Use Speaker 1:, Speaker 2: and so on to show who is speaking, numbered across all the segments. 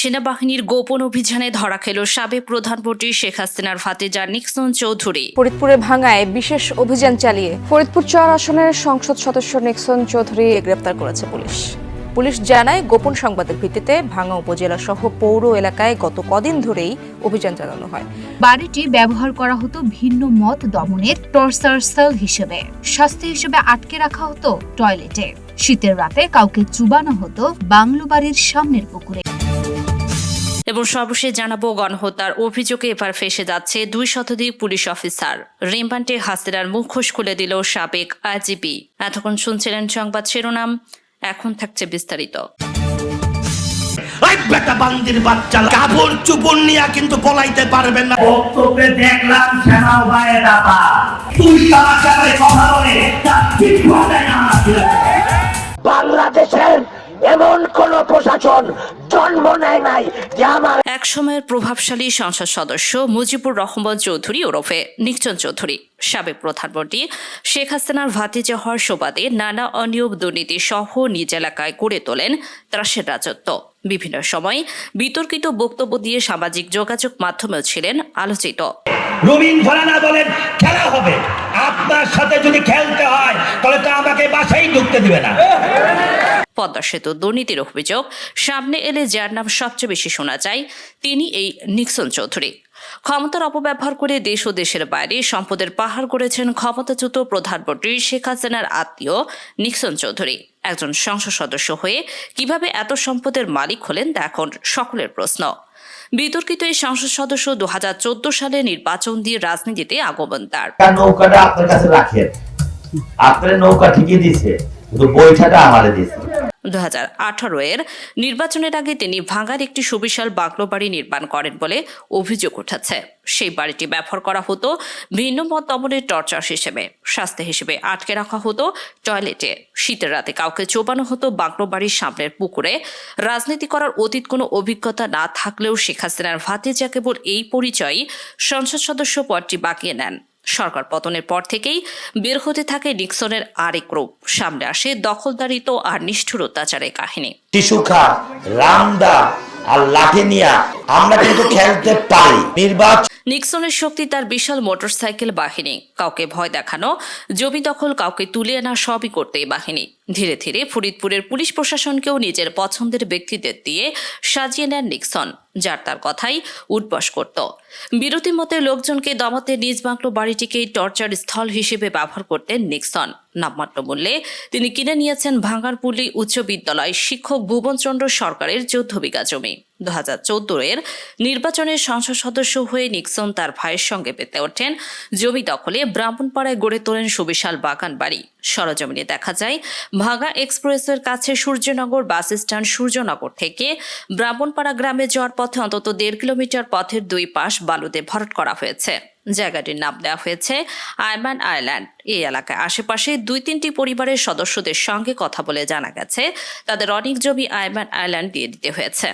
Speaker 1: সেনাবাহিনীর গোপন অভিযানে ধরা খেল সাবেক প্রধানমন্ত্রী শেখ হাসিনার ভাতিজা নিক্সন চৌধুরী।
Speaker 2: ফরিদপুরে ভাঙায় বিশেষ অভিযান চালিয়ে ফরিদপুর চার আসনের সংসদ সদস্য নিক্সন চৌধুরী গ্রেপ্তার করেছে পুলিশ। পুলিশ জানায় গোপন সংবাদের ভিত্তিতে ভাঙা উপজেলা সহ পৌর এলাকায় গত কদিন ধরেই অভিযান চালানো হয়।
Speaker 3: বাড়িটি ব্যবহার করা হতো ভিন্ন মত দমনের টর্চার সেল হিসেবে। শাস্তি হিসেবে আটকে রাখা হতো টয়লেটে। শীতের রাতে কাউকে চুবানো হতো বাংলো বাড়ির সামনের পুকুরে।
Speaker 1: এবং সর্বশেষ জানাব গণহত্যার অভিযোগে এবার ফেসে যাচ্ছে দুই শতাধিক পুলিশ অফিসার। রিমান্ডে হাসিনার মুখোশ খুলে দিল সাবেক আইজিপি এতক্ষণ শুনছিলেন সংবাদ শিরোনাম। এখন থাকছে বিস্তারিত।
Speaker 4: ওই বেটা বান্দির বাচ্চা কাপড় চুপড় নিয়ে কিন্তু পলাইতে পারবেন না।
Speaker 5: বক্তব্যে দেখলাম দাতা তুই তারা কথা বলে ঠিক না
Speaker 6: কোন জন্ম নেয় নাই যে আমার
Speaker 1: এক সময়ের প্রভাবশালী সংসদ সদস্য মুজিবুর রহমান চৌধুরী ওরফে নিকচন চৌধুরী সাবেক প্রধানমন্ত্রী শেখ হাসিনার ভাতিজা হওয়ার সুবাদে নানা অনিয়ম দুর্নীতি সহ নিজ এলাকায় গড়ে তোলেন ত্রাসের রাজত্ব। বিভিন্ন সময় বিতর্কিত বক্তব্য দিয়ে সামাজিক যোগাযোগ মাধ্যমেও ছিলেন আলোচিত।
Speaker 5: রবীন ফলানা বলেন খেলা হবে। আপনার সাথে যদি খেলতে হয় তাহলে তো আমাকে বাসায় ঢুকতে দিবে না।
Speaker 1: পদ্মা সেতু দুর্নীতির অভিযোগ। সামনে এলে যার নাম সবচেয়ে বেশি শোনা যায়, তিনি এই নিক্সন চৌধুরী। ক্ষমতার অপব্যবহার করে দেশ ও দেশের বাইরে সম্পদের পাহাড় করেছেন ক্ষমতাচ্যুত প্রধানমন্ত্রী শেখ হাসিনার আত্মীয় নিক্সন চৌধুরী। একজন সংসদ সদস্য হয়ে কীভাবে এত সম্পদের মালিক হলেন তা এখন সকলের প্রশ্ন। বিতর্কিত এই সংসদ সদস্য দু হাজার চোদ্দ সালে নির্বাচন দিয়ে রাজনীতিতে আগমন তার।
Speaker 7: নৌকাটা আপনার কাছে রাখেন। আপনার নৌকা ঠিকই দিছে, কিন্তু বইটাটা আমারে দিছে
Speaker 1: দু এর নির্বাচনের আগে তিনি ভাঙার একটি সুবিশাল বাংলো বাড়ি নির্মাণ করেন বলে অভিযোগ উঠেছে। সেই বাড়িটি ব্যবহার করা হতো ভিন্ন মত দমনের টর্চার হিসেবে। শাস্তি হিসেবে আটকে রাখা হতো টয়লেটে। শীতের রাতে কাউকে চোবানো হতো বাংলো বাড়ির সামনের পুকুরে। রাজনীতি করার অতীত কোনো অভিজ্ঞতা না থাকলেও শেখ হাসিনার ভাতিজা কেবল এই পরিচয়ই সংসদ সদস্য পদটি বাঁকিয়ে নেন। সরকার পতনের পর থেকেই বের হতে থাকে নিক্সনের আরেক রূপ। সামনে আসে দখলদারিত আর নিষ্ঠুর অত্যাচারের কাহিনী।
Speaker 7: টিসুখা রামদা আর লাঠি নিয়া আমরা কিন্তু খেলতে পারি। নির্বাচন
Speaker 1: নিক্সনের শক্তি তার বিশাল মোটরসাইকেল বাহিনী। কাউকে ভয় দেখানো জমি দখল কাউকে তুলে আনা সবই করতে এই বাহিনী। ধীরে ধীরে ফরিদপুরের পুলিশ প্রশাসনকেও নিজের পছন্দের ব্যক্তিদের দিয়ে সাজিয়ে নেন নিক্সন, যার তার কথাই উঠবস করত। বিরোধী মতে লোকজনকে দমাতে নিজ বাংলো বাড়িটিকেই টর্চার স্থল হিসেবে ব্যবহার করতেন নিক্সন। নামমাত্র মূল্যে তিনি কিনে নিয়েছেন ভাঙ্গারপুলি উচ্চ বিদ্যালয় শিক্ষক ভুবনচন্দ্র সরকারের চৌদ্দ বিঘা জমি। দু হাজার চৌদ্দ এর নির্বাচনের সংসদ সদস্য হয়ে নিক্সন তার ভাইয়ের সঙ্গে পেতে ওঠেন। জমি দখলে ব্রাহ্মণপাড়ায় গড়ে তোলেন সুবিশাল বাগান বাড়ি সরজমিনে দেখা যায় ভাগা এক্সপ্রেসের কাছে সূর্যনগর বাস স্ট্যান্ড সূর্যনগর থেকে ব্রাহ্মণপাড়া গ্রামে যাওয়ার পথে অন্তত দেড় কিলোমিটার পথের দুই পাশ বালুতে ভরাট করা হয়েছে। জায়গাটির নাম দেওয়া হয়েছে আইম্যান আইল্যান্ড। এই এলাকায় আশেপাশে দুই তিনটি পরিবারের সদস্যদের সঙ্গে কথা বলে জানা গেছে, তাদের অনেক জমি আইম্যান আইল্যান্ড দিয়ে দিতে হয়েছে।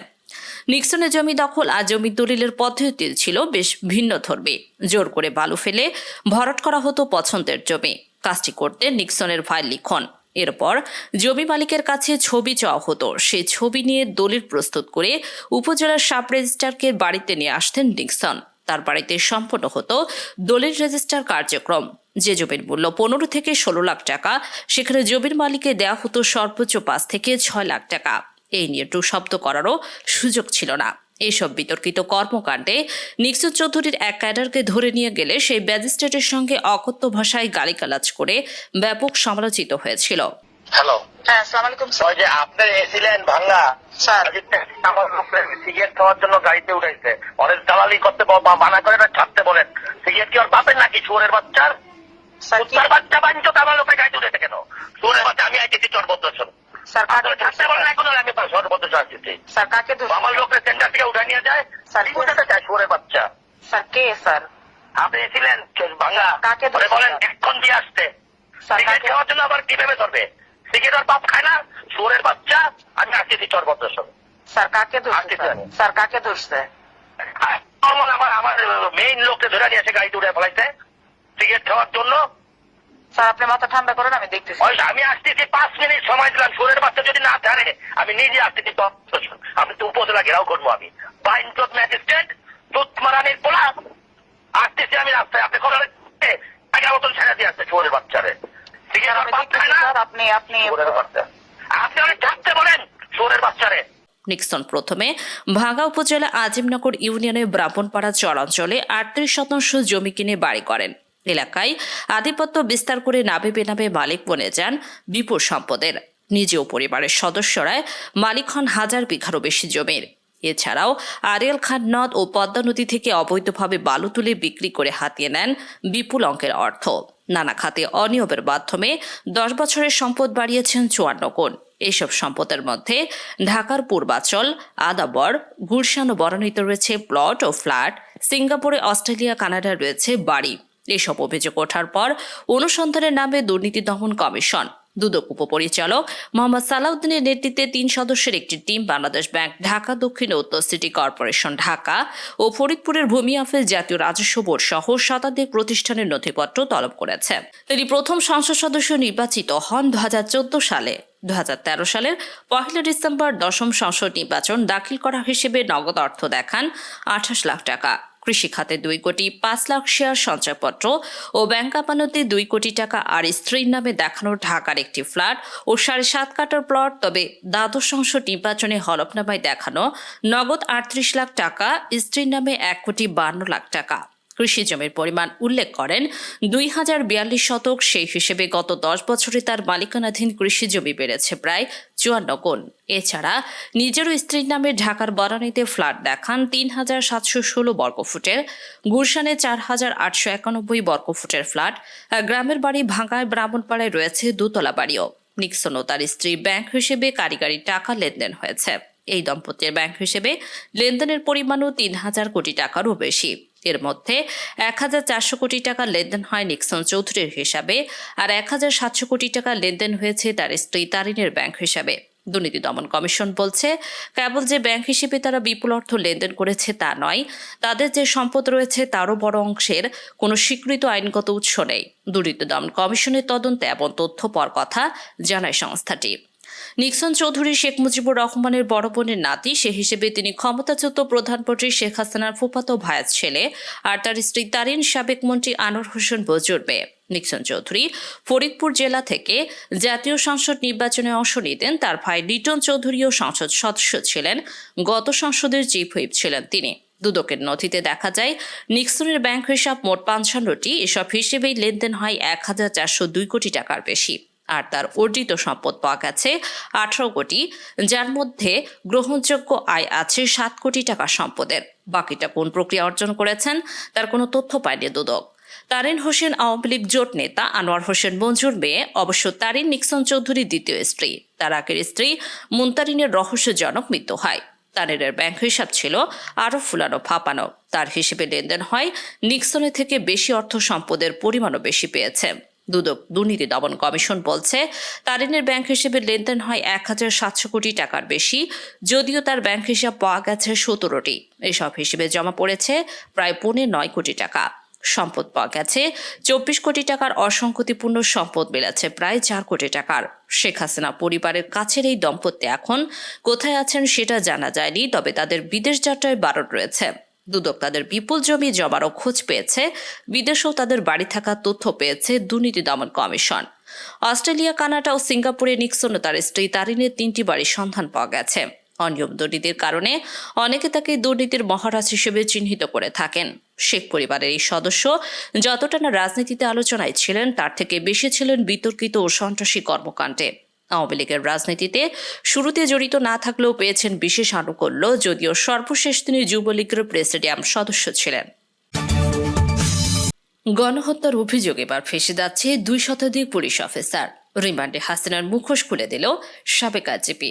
Speaker 1: নিক্সনের জমি দখল আর জমি দলিলের পদ্ধতি ছিল বেশ ভিন্ন ধর্মী। জোর করে বালু ফেলে ভরাট করা হতো পছন্দের জমি। কাজটি করতে নিক্সনের ভাই লিখন এরপর জমি মালিকের কাছে ছবি চাওয়া হতো। সে ছবি নিয়ে দলিল প্রস্তুত করে উপজেলার সাব রেজিস্ট্রারকে বাড়িতে নিয়ে আসতেন নিক্সন তার বাড়িতে সম্পন্ন হতো দলিল রেজিস্টার কার্যক্রম। যে জমির মূল্য পনেরো থেকে ষোলো লাখ টাকা, সেখানে জমির মালিককে দেওয়া হতো সর্বোচ্চ পাঁচ থেকে ছয় লাখ টাকা। এই নিয়ে টু শব্দ করারও সুযোগ ছিল না। এইসব বিতর্কিত কর্মকাণ্ডে নিক্সন চৌধুরীর এক ক্যাডারকে ধরে নিয়ে গেলে সেই ম্যাজিস্ট্রেটের সঙ্গে অকথ্য ভাষায় গালিগালাজ করে ব্যাপক সমালোচিত হয়েছিল।
Speaker 6: হ্যালো।
Speaker 8: হ্যাঁ আসসালামু আলাইকুম স্যার।
Speaker 6: ওই যে আপনি এসিলেন ভাঙ্গা
Speaker 8: স্যার।
Speaker 6: আমার সিগারেট খাওয়ার জন্য গাড়িতে উঠাইছে। অনেক দালালি করতে মানা করে না ছাড়তে বলেন। সিগারেট কি ওর বাপের নাকি সুরের বাচ্চার?
Speaker 8: স্যার কি
Speaker 6: বাচ্চা বাঞ্চো তো আমার লোকে গাড়িতে উঠেছে কেন? সুরের বাচ্চা আমি আইতেছি
Speaker 8: স্যার কাকে
Speaker 6: আপনারা ছাড়তে বলেন এখন আমি সর্বদ্ধ আসতেছি
Speaker 8: স্যার কাকে ধরছে?
Speaker 6: আমার লোকের সেন্টার থেকে উঠে নিয়ে যায়
Speaker 8: স্যার,
Speaker 6: কি উঠাতে চায় বাচ্চা।
Speaker 8: স্যার কে স্যার?
Speaker 6: আপনি এসিলেন ভাঙ্গা
Speaker 8: কাকে
Speaker 6: ধরে বলেন এখন দিয়ে আসতে সিগারেট খাওয়ার জন্য আবার কীভাবে ধরবে? সিগারেট ওর বাপ খায় না সুরের বাচ্চা আমি আসতেছি চরবদ্ধ
Speaker 8: স্যার কাকে ধরছে স্যার? কাকে ধরছে?
Speaker 6: আমার আমার আমার মেইন লোককে ধরে নিয়ে এসে গাড়িতে উঠে ফেলাইছে সিগারেট খাওয়ার জন্য
Speaker 8: স্যার আপনি মাথা ঠান্ডা করেন আমি দেখতেছি।
Speaker 6: ওই আমি আসতেছি পাঁচ মিনিট সময় দিলাম। সুরের বাচ্চা যদি না ছাড়ে আমি নিজে আসতেছি আমি তো উপজেলা ঘেরাও করব আমি। বাইনচোদ ম্যাজিস্ট্রেট পোলা। আসতেছি আমি রাস্তায় আপনি কোনো আগের মতন ছেড়ে দিয়ে আসছে সুরের বাচ্চারে।
Speaker 8: আপনি আপনি
Speaker 6: আপনি অনেক থাকতে বলেন সুরের বাচ্চারে।
Speaker 1: নিক্সন প্রথমে ভাঙ্গা উপজেলা আজিমনগর ইউনিয়নের ব্রাহ্মণপাড়া চরাঞ্চলে আটত্রিশ শতাংশ জমি কিনে বাড়ি করেন। এলাকায় আধিপত্য বিস্তার করে নাবে বেনাবে মালিক বনে যান বিপুল সম্পদের। নিজ ও পরিবারের সদস্যরায় মালিক হন হাজার বিঘারও বেশি জমির। এছাড়াও আরিয়াল খান নদ ও পদ্মা নদী থেকে অবৈধভাবে বালু তুলে বিক্রি করে হাতিয়ে নেন বিপুল অঙ্কের অর্থ। নানা খাতে অনিয়মের মাধ্যমে দশ বছরের সম্পদ বাড়িয়েছেন চুয়ান্ন গুণ এইসব সম্পদের মধ্যে ঢাকার পূর্বাচল, আদাবর, গুলশান ও বরানিতে রয়েছে প্লট ও ফ্ল্যাট, সিঙ্গাপুরে, অস্ট্রেলিয়া, কানাডায় রয়েছে বাড়ি। এসব অভিযোগ ওঠার পর অনুসন্ধানের নামে দুর্নীতি দমন কমিশন। দুদক উপপরিচালক মোহাম্মদ সালাউদ্দিনের নেতৃত্বে তিন সদস্যের একটি টিম বাংলাদেশ ব্যাংক ঢাকা, দক্ষিণ উত্তর সিটি কর্পোরেশন ঢাকা ও ফরিদপুরের ভূমি অফিস জাতীয় রাজস্ব বোর্ড সহ শতাধিক প্রতিষ্ঠানের নথিপত্র তলব করেছে। তিনি প্রথম সংসদ সদস্য নির্বাচিত হন দু হাজার চোদ্দ সালে। দু হাজার তেরো সালের পহেলা ডিসেম্বর দশম সংসদ নির্বাচন দাখিল করা হিসেবে নগদ অর্থ দেখান আঠাশ লাখ টাকা। কৃষি খাতে দুই কোটি পাঁচ লাখ শেয়ার সঞ্চয়পত্র ও ব্যাংক আপানতে দুই কোটি টাকা আর স্ত্রীর নামে দেখানো ঢাকার একটি ফ্ল্যাট ও সাড়ে সাত কাটার প্লট, তবে দ্বাদশ অংশ নির্বাচনে হলফনামায় দেখানো নগদ আটত্রিশ লাখ টাকা, স্ত্রীর নামে এক কোটি বান্ন লাখ টাকা। কৃষি জমির পরিমাণ উল্লেখ করেন। দুই হাজার বিয়াল্লিশ শতক সেই হিসেবে গত দশ বছরে তার মালিকানাধীন কৃষি জমি বেড়েছে প্রায় চুয়ান্ন গুণ। এছাড়া নিজেরও স্ত্রীর নামে ঢাকার বরানীতে ফ্ল্যাট দেখান তিন হাজার সাতশো ষোলো বর্গফুটের গুলশানে চার হাজার আটশো একানব্বই বর্গফুটের ফ্ল্যাট। গ্রামের বাড়ি ভাঙ্গায় ব্রাহ্মণপাড়ায় রয়েছে দোতলা বাড়িও। নিক্সন ও তার স্ত্রী ব্যাংক হিসেবে কারিগরি টাকা লেনদেন হয়েছে। এই দম্পতির ব্যাংক হিসেবে লেনদেনের পরিমাণও তিন হাজার কোটি টাকারও বেশি। এর মধ্যে এক হাজার চারশো কোটি টাকা লেনদেন হয় নিক্সন চৌধুরীর হিসাবে আর এক হাজার সাতশো কোটি টাকা লেনদেন হয়েছে তার স্ত্রী তারিনের ব্যাংক হিসাবে। দুর্নীতি দমন কমিশন বলছে, কেবল যে ব্যাংক হিসেবে তারা বিপুল অর্থ লেনদেন করেছে তা নয়, তাদের যে সম্পদ রয়েছে তারও বড় অংশের কোনো স্বীকৃত আইনগত উৎস নেই। দুর্নীতি দমন কমিশনের তদন্তে এমন তথ্য পর কথা জানায় সংস্থাটি। নিক্সন চৌধুরী শেখ মুজিবুর রহমানের বড় বোনের নাতি, সে হিসেবে তিনি ক্ষমতাচ্যুত প্রধানমন্ত্রী শেখ হাসিনার ফুফাতো ভাইয়ের ছেলে আর তার স্ত্রী তারিন সাবেক মন্ত্রী আনোয়ার হোসেন বজুর মেয়ে নিক্সন চৌধুরী ফরিদপুর জেলা থেকে জাতীয় সংসদ নির্বাচনে অংশ নিতেন। তার ভাই লিটন চৌধুরীও সংসদ সদস্য ছিলেন। গত সংসদের চিফ হুইপ ছিলেন তিনি। দুদকের নথিতে দেখা যায়, নিক্সনের ব্যাংক হিসাব মোট পঞ্চান্নটি এসব হিসেবেই লেনদেন হয় এক হাজার চারশো দুই কোটি টাকার বেশি। আর তার অর্জিত সম্পদ পাওয়া গেছে আঠারো কোটি, যার মধ্যে গ্রহণযোগ্য আয় আছে সাত কোটি টাকা সম্পদের। বাকিটা কোন প্রক্রিয়া অর্জন করেছেন, তার কোনো তথ্য পায়নি দুদক। তারিন হোসেন আওয়ামী লীগ জোট নেতা আনোয়ার হোসেন মঞ্জুর মেয়ে, অবশ্য তারিন নিক্সন চৌধুরীর দ্বিতীয় স্ত্রী। তার আগের স্ত্রী মুনতারিনের রহস্যজনক মৃত্যু হয়। তারিনের ব্যাংক হিসাব ছিল আরও ফুলানো ফাপানো। তার হিসেবে লেনদেন হয় নিক্সনের থেকে বেশি অর্থ সম্পদের পরিমাণও বেশি পেয়েছে। দুদক দুর্নীতি দমন কমিশন বলছে তারিনের ব্যাংক হিসেবে লেনদেন হয় এক হাজার সাতশো কোটি টাকার বেশি, যদিও তার ব্যাংক হিসাব পাওয়া গেছে সতেরোটি। এসব হিসেবে জমা পড়েছে প্রায় পৌনে নয় কোটি টাকা। সম্পদ পাওয়া গেছে চব্বিশ কোটি টাকার অসংগতিপূর্ণ সম্পদ মিলেছে প্রায় চার কোটি টাকার। শেখ হাসিনা পরিবারের কাছের এই দম্পতি এখন কোথায় আছেন সেটা জানা যায়নি, তবে তাদের বিদেশ যাত্রায় বারণ রয়েছে। দুদক তাদের বিপুল জমি জমারও খোঁজ পেয়েছে। বিদেশেও তাদের বাড়ি থাকার তথ্য পেয়েছে দুর্নীতি দমন কমিশন। অস্ট্রেলিয়া, কানাডা ও সিঙ্গাপুরে নিক্সন ও তার স্ত্রী তারিনের তিনটি বাড়ির সন্ধান পাওয়া গেছে। অনিয়ম দুর্নীতির কারণে অনেকে তাকে দুর্নীতির মহারাজ হিসেবে চিহ্নিত করে থাকেন। শেখ পরিবারের এই সদস্য যতটা না রাজনীতিতে আলোচনায় ছিলেন, তার থেকে বেশি ছিলেন বিতর্কিত ও সন্ত্রাসী কর্মকাণ্ডে। আওয়ামী লীগের রাজনীতিতে শুরুতে জড়িত না থাকলেও পেয়েছেন বিশেষ আনুকূল্য, যদিও সর্বশেষ তিনি যুবলীগের প্রেসিডিয়াম সদস্য ছিলেন। গণহত্যার অভিযোগ এবার ফেসে যাচ্ছে দুই শতাধিক পুলিশ অফিসার। রিমান্ডে হাসিনার মুখোশ খুলে দিল সাবেক আইজিপি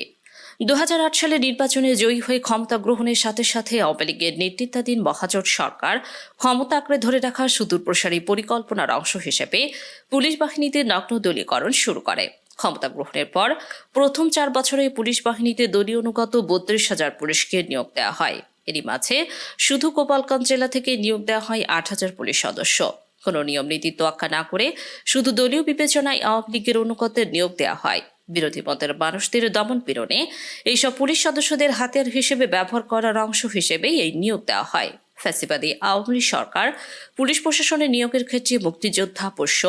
Speaker 1: দু সালে নির্বাচনে জয়ী হয়ে ক্ষমতা গ্রহণের সাথে সাথে আওয়ামী লীগের নেতৃত্বাধীন মহাজোট সরকার ক্ষমতা আঁকড়ে ধরে রাখার সুদূরপ্রসারী পরিকল্পনার অংশ হিসেবে পুলিশ বাহিনীতে নগ্ন দলীয়করণ শুরু করে। ক্ষমতা গ্রহণের পর প্রথম চার বছরে পুলিশ বাহিনীতে দলীয় অনুগত বত্রিশ হাজার পুলিশকে নিয়োগ দেওয়া হয়। এরই মাঝে শুধু গোপালগঞ্জ জেলা থেকে নিয়োগ দেওয়া হয় আট হাজার পুলিশ সদস্য। কোনো নিয়ম নীতি তোয়াক্কা না করে শুধু দলীয় বিবেচনায় আওয়ামী লীগের অনুগতের নিয়োগ দেওয়া হয়। বিরোধী মতের মানুষদের দমন পীড়নে এইসব পুলিশ সদস্যদের হাতিয়ার হিসেবে ব্যবহার করার অংশ হিসেবেই এই নিয়োগ দেওয়া হয়। ফ্যাসিবাদী আওয়ামী সরকার, পুলিশ প্রশাসনের নিয়োগের ক্ষেত্রে মুক্তিযোদ্ধা পোষ্য,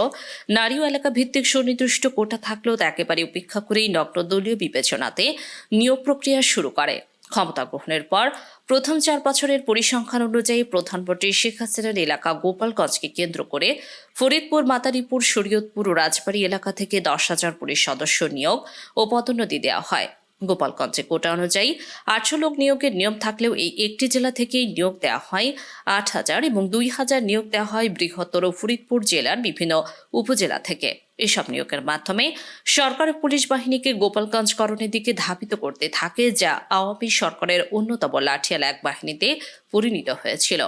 Speaker 1: নারী ও এলাকা ভিত্তিক সুনির্দিষ্ট কোটা থাকলেও তা একেবারে উপেক্ষা করেই নগ্ন দলীয় বিবেচনাতে নিয়োগ প্রক্রিয়া শুরু করে। ক্ষমতা গ্রহণের পর প্রথম চার বছরের পরিসংখ্যান অনুযায়ী প্রধানমন্ত্রী শেখ হাসিনার এলাকা গোপালগঞ্জকে কেন্দ্র করে ফরিদপুর মাতারীপুর শরীয়তপুর ও রাজবাড়ী এলাকা থেকে দশ হাজার পুলিশ সদস্য নিয়োগ ও পদোন্নতি দেওয়া হয়। গোপালগঞ্জে। কোটা অনুযায়ী আটশো লোক নিয়োগের নিয়ম থাকলেও এই একটি জেলা থেকেই নিয়োগ দেওয়া হয় আট হাজার এবং দুই হাজার নিয়োগ দেওয়া হয় বৃহত্তর ফরিদপুর জেলার বিভিন্ন উপজেলা থেকে। এসব নিয়োগের মাধ্যমে সরকার পুলিশ বাহিনীকে গোপালগঞ্জকরণের দিকে ধাবিত করতে থাকে, যা আওয়ামী সরকারের অন্যতম লাঠিয়াল এক বাহিনীতে পরিণত হয়েছিল।